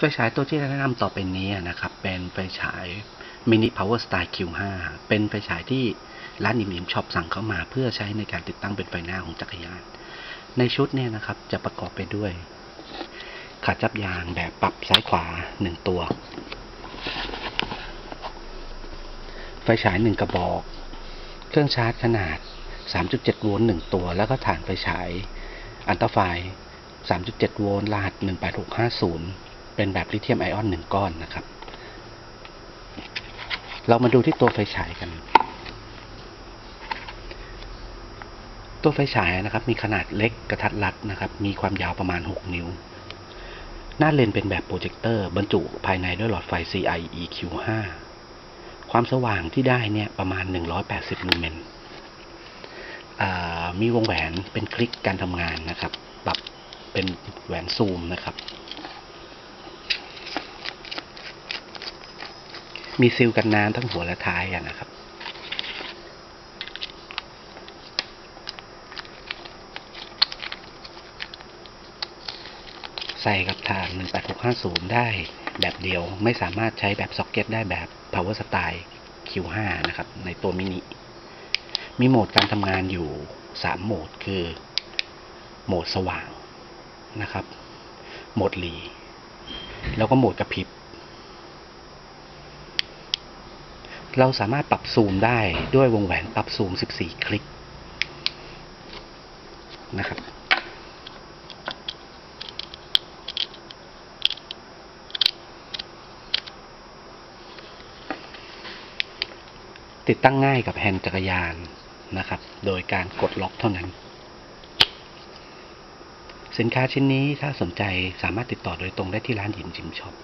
ไฟฉายตัวที่แนะนำต่อไปนี้นะครับ เป็นไฟฉาย Mini Power Style Q5 เป็นไฟฉายที่ร้านอิมอิมช็อปสั่งเข้ามาเพื่อใช้ในการติดตั้งเป็นไฟหน้าของจักรยาน ในชุดเนี่ยนะครับจะประกอบไปด้วย ขาจับยางแบบปรับซ้ายขวา 1 ตัว ไฟฉาย 1 กระบอก เครื่องชาร์จขนาด 3.7 โวลต์ 1 ตัว แล้วก็ฐานไฟฉายอันตราไฟ3.7 โวลต์รหัส 18650 เป็นแบบลิเธียมไอออน1ก้อนนะครับ เรามาดูที่ตัวไฟฉายกัน ตัวไฟฉายนะครับ มีขนาดเล็กกระทัดรัดนะครับ มีความยาวประมาณ 6 นิ้ว หน้าเลนเป็นแบบโปรเจคเตอร์บรรจุภายในด้วยหลอดไฟ CI EQ5 ความสว่างที่ได้เนี่ยประมาณ 180 ลูเมนมีวงแหวนเป็นคลิกการทำงานนะครับ ปรับเป็นแหวนซูมนะครับ มีซิลกันน้ำทั้งหัวและท้ายนะครับ ใส่กับฐาน 18650 ได้แบบเดียวไม่สามารถใช้แบบซ็อกเก็ตได้แบบ Power Style Q5 นะครับ ในตัวมินิ มีโหมดการทำงานอยู่ 3 โหมดคือ โหมดสว่างนะครับ โหมดหลี แล้วก็โหมดกระพริบ เราสามารถปรับซูมได้ด้วยวงแหวนปรับซูม 14 คลิกนะครับ ติดตั้งง่ายกับแฮนด์จักรยานนะครับ โดยการกดล็อกเท่านั้น สินค้าชิ้นนี้ถ้าสนใจสามารถติดต่อโดยตรงได้ที่ร้านหยินจิมช็อป